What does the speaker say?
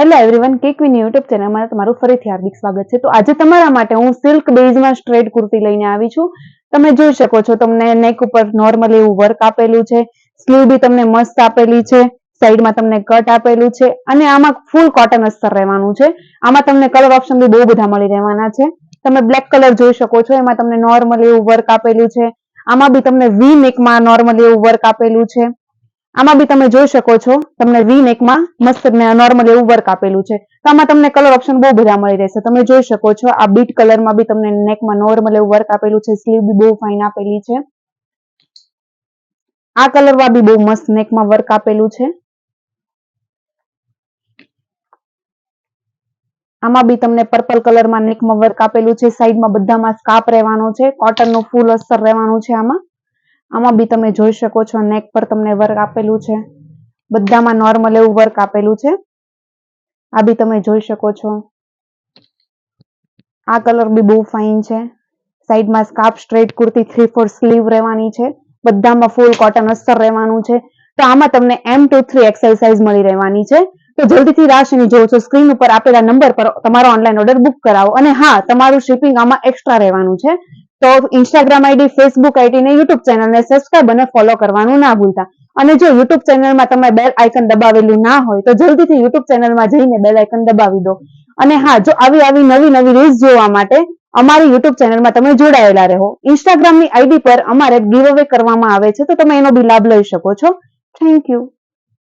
Hello everyone કેકવીન YouTube ચેનલમાં તમારું ફરીથી હાર્દિક સ્વાગત છે. તો આજે તમારા માટે હું સિલ્ક બેઝમાં સ્ટ્રેટ કુર્તી લઈને આવી છું. તમે જોઈ શકો છો, તમને નેક ઉપર નોર્મલ એવું વર્ક આપેલું છે. સ્લીવ બી તમને મસ્ત આપેલી છે. સાઈડમાં તમને કટ આપેલું છે. અને આમાં ફૂલ કોટન અસ્તર રહેવાનું છે. આમાં તમને કલર ઓપ્શન બી બહુ બધા મળી રહેવાના છે. તમે બ્લેક કલર જોઈ શકો છો, એમાં તમને નોર્મલ એવું વર્ક આપેલું છે. આમાં બી તમને વી નેકમાં નોર્મલ એવું વર્ક આપેલું છે. આમાં બી તમે જોઈ શકો છો, તમને વી નેકમાં મસ્ત નોર્મલ એવું વર્ક આપેલું છે. તો આમાં તમને કલર ઓપ્શન બહુ બધા મળી રહેશે. તમે જોઈ શકો છો, આ બીટ કલરમાં બી તમને નેકમાં નોર્મલ એવું વર્ક આપેલું છે સ્લીવ બી બહુ ફાઇન આપેલી છે. આ કલરમાં બી બહુ મસ્ત નેકમાં વર્ક આપેલું છે. આમાં બી તમને પર્પલ કલરમાં નેકમાં વર્ક આપેલું છે સાઈડમાં બધામાં સ્કાપ રહેવાનો છે કોટનનું ફૂલ અસ્તર રહેવાનું છે આમાં. આમાં બી તમે જોઈ શકો છો નેક પર તમને વર્ક આપેલું છે. બધામાં નોર્મલ એવું વર્ક આપેલું છે. આ બી તમે જોઈ શકો છો. આ કલર બી બહુ ફાઇન છે. સાઈડમાં scarf straight kurti three four sleeve રહેવાની છે. બધામાં ફૂલ કોટન અસ્તર રહેવાનું છે. તો આમાં તમને M to three XL size મળી રહેવાની છે. તો જલ્દીથી રાશિની જોવો છો સ્ક્રીન ઉપર આપેલા નંબર પર તમારો ઓનલાઈન ઓર્ડર બુક કરાવો. અને હા, તમારું શિપિંગ આમાં એક્સ્ટ્રા રહેવાનું છે. તો ઇન્સ્ટાગ્રામ આઈડી ફેસબુક આઈડી ને યુટ્યુબ ચેનલને સબસ્ક્રાઇબ અને ફોલો કરવાનું ના ભૂલતા. અને જો યુટ્યુબ ચેનલમાં તમે બેલ આઇકન દબાવેલું ના હોય, તો જલ્દીથી યુટ્યુબ ચેનલમાં જઈને બેલ આઇકન દબાવી દો. અને હા, જો આવી આવી નવી નવી રીલ્સ જોવા માટે અમારી યુટ્યુબ ચેનલમાં તમે જોડાયેલા રહો. ઇન્સ્ટાગ્રામની આઈડી પર અમારે ગીવ અવે કરવામાં આવે છે, તો તમે એનો બી લાભ લઈ શકો છો. Thank you